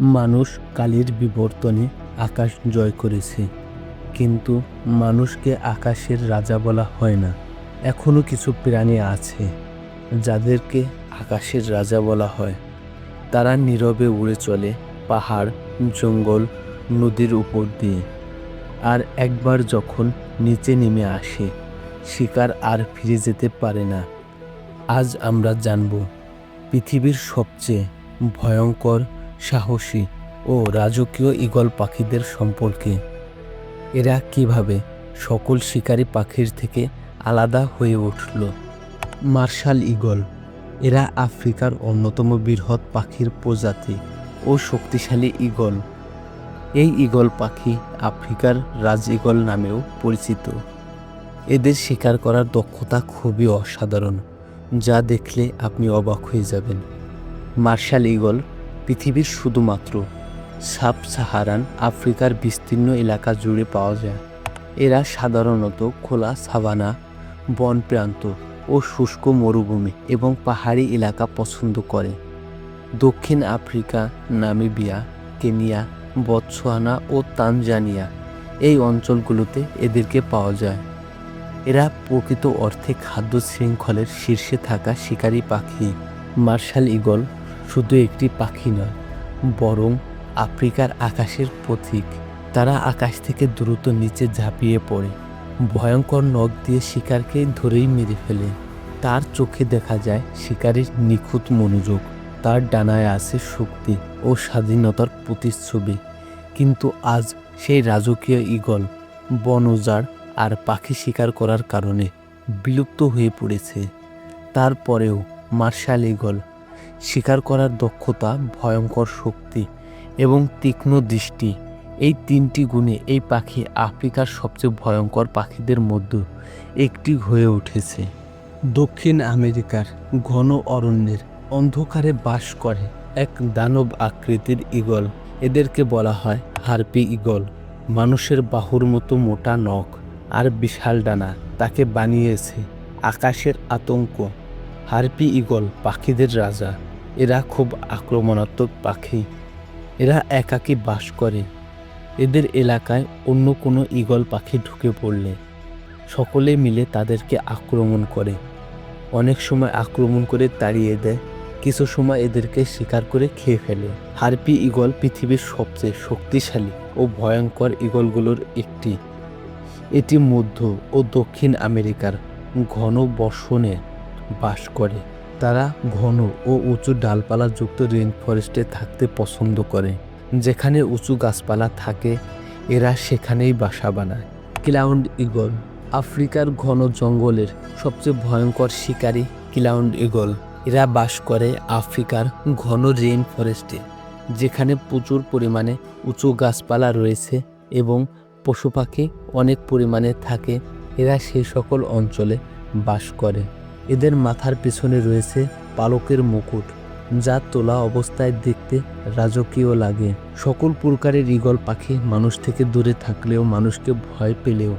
মানুষ কালির বিবর্তনে আকাশ জয় করেছে। কিন্তু মানুষকে আকাশের রাজা বলা হয় না। এখনও কিছু প্রাণী আছে, যাদেরকে আকাশের রাজা বলা হয়। তারা নীরবে উড়ে চলে পাহাড়, জঙ্গল, নদীর উপর দিয়ে। আর একবার যখন নিচে নেমে আসে, শিকার আর ফিরে যেতে পারে না। আজ আমরা জানব, পৃথিবীর সবচেয়ে ভয়ঙ্কর সাহসী ও রাজকীয় ঈগল পাখিদের সম্পর্কে। এরা কীভাবে সকল শিকারী পাখির থেকে আলাদা হয়ে উঠল? মার্শাল ঈগল, এরা আফ্রিকার অন্যতম বৃহৎ পাখির প্রজাতি ও শক্তিশালী ঈগল। এই ঈগল পাখি আফ্রিকার রাজ ঈগল নামেও পরিচিত। এদের শিকার করার দক্ষতা খুবই অসাধারণ, যা দেখলে আপনি অবাক হয়ে যাবেন। মার্শাল ঈগল পৃথিবীর শুধুমাত্র সাব সাহারান আফ্রিকার বিস্তীর্ণ এলাকা জুড়ে পাওয়া যায়। এরা সাধারণত খোলা সাভানা, বন প্রান্ত ও শুষ্ক মরুভূমি এবং পাহাড়ি এলাকা পছন্দ করে। দক্ষিণ আফ্রিকা, নামিবিয়া, কেনিয়া বতসোয়ানা ও তানজানিয়া এই অঞ্চলগুলোতে এদেরকে পাওয়া যায়। এরা প্রকৃত অর্থে খাদ্য শৃঙ্খলের শীর্ষে থাকা শিকারী পাখি, মার্শাল ঈগল শুধু একটি পাখি নয়, বরং আফ্রিকার আকাশের প্রতীক। তারা আকাশ থেকে দ্রুত নিচে ঝাঁপিয়ে পড়ে, ভয়ঙ্কর নখ দিয়ে শিকারকে ধরেই মেরে ফেলে। তার চোখে দেখা যায় শিকারের নিখুঁত মনোযোগ। তার ডানায় আছে শক্তি ও স্বাধীনতার প্রতিচ্ছবি। কিন্তু আজ সেই রাজকীয় বন উজাড় আর পাখি শিকার করার কারণে বিলুপ্ত হয়ে পড়েছে। তারপরেও মার্শাল ঈগল শিকার করার দক্ষতা, ভয়ঙ্কর শক্তি এবং তীক্ষ্ণ দৃষ্টি এই তিনটি গুণে এই পাখি আফ্রিকার সবচেয়ে ভয়ঙ্কর পাখিদের মধ্যে একটি হয়ে উঠেছে। দক্ষিণ আমেরিকার ঘন অরণ্যের অন্ধকারে বাস করে এক দানব আকৃতির ঈগল। এদেরকে বলা হয় হারপি ঈগল। মানুষের বাহুর মতো মোটা নখ আর বিশাল ডানা তাকে বানিয়েছে আকাশের আতঙ্ক। হারপি ঈগল, পাখিদের রাজা। এরা খুব আক্রমণাত্মক পাখি। এরা একাকী বাস করে। এদের এলাকায় অন্য কোনো ঈগল পাখি ঢুকে পড়লে সকলে মিলে তাদেরকে আক্রমণ করে। অনেক সময় আক্রমণ করে তাড়িয়ে দেয়, কিছু সময় এদেরকে শিকার করে খেয়ে ফেলে। হারপি ঈগল পৃথিবীর সবচেয়ে শক্তিশালী ও ভয়ঙ্কর ঈগলগুলোর একটি। এটি মধ্য ও দক্ষিণ আমেরিকার ঘন বর্ষণে বাস করে। তারা ঘন ও উঁচু ডালপালাযুক্ত রেন ফরেস্টে থাকতে পছন্দ করে। যেখানে উঁচু গাছপালা থাকে, এরা সেখানেই বাসা বানায়। ক্লাউন্ড ঈগল, আফ্রিকার ঘন জঙ্গলের সবচেয়ে ভয়ঙ্কর শিকারী ক্লাউন্ড ইগল এরা বাস করে আফ্রিকার ঘন রেইন ফরেস্টে যেখানে প্রচুর পরিমাণে উঁচু গাছপালা রয়েছে এবং পশু পাখি অনেক পরিমাণে থাকে। এরা সেই সকল অঞ্চলে বাস করে। এদের মাথার পিছনে রয়েছে পালকের মুকুট, যা তোলা অবস্থায় দেখতে রাজকীয় লাগে। সকল প্রকারের ঈগল পাখি মানুষ থেকে দূরে থাকলেও মানুষকে ভয় পেলেও।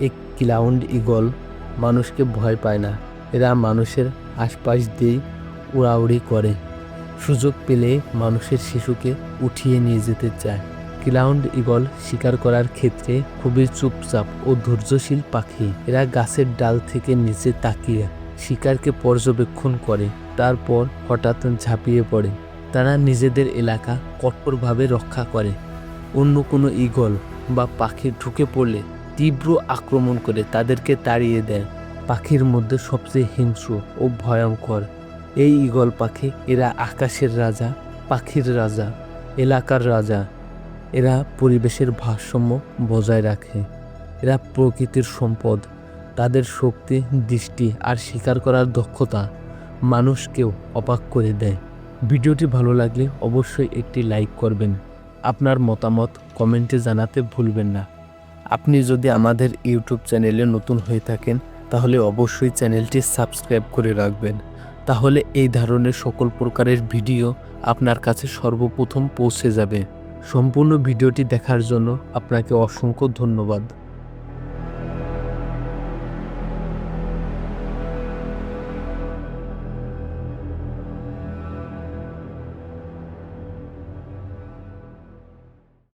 এক ক্লাউন্ড ঈগল মানুষকে ভয় পায় না। এরা মানুষের আশপাশ দিয়েই উড়াউড়ি করে। সুযোগ পেলে মানুষের শিশুকে উঠিয়ে নিয়ে যেতে চায়। ক্লাউন্ড ঈগল শিকার করার ক্ষেত্রে খুবই চুপচাপ ও ধৈর্যশীল পাখি। এরা গাছের ডাল থেকে নিচে তাকিয়ে শিকারকে পর্যবেক্ষণ করে, তারপর হঠাৎ ঝাঁপিয়ে পড়ে। তারা নিজেদের এলাকা কঠোরভাবে রক্ষা করে। অন্য কোনো ঈগল বা পাখি ঢুকে পড়লে তীব্র আক্রমণ করে তাদেরকে তাড়িয়ে দেয়। পাখির মধ্যে সবচেয়ে হিংস্র ও ভয়ঙ্কর এই ঈগল পাখি এরা আকাশের রাজা, পাখির রাজা, এলাকার রাজা। এরা পরিবেশের ভারসাম্য বজায় রাখে। এরা প্রকৃতির সম্পদ। তাদের শক্তি, দৃষ্টি আর শিকার করার দক্ষতা মানুষকেও অবাক করে দেয়। ভিডিওটি ভালো লাগলে অবশ্যই একটি লাইক করবেন। আপনার মতামত কমেন্টে জানাতে ভুলবেন না। আপনি যদি আমাদের ইউটিউব চ্যানেলে নতুন হয়ে থাকেন, তাহলে অবশ্যই চ্যানেলটি সাবস্ক্রাইব করে রাখবেন। তাহলে এই ধরনের সকল প্রকারের ভিডিও আপনার কাছে সর্বপ্রথম পৌঁছে যাবে। সম্পূর্ণ ভিডিওটি দেখার জন্য আপনাকে অসংখ্য ধন্যবাদ।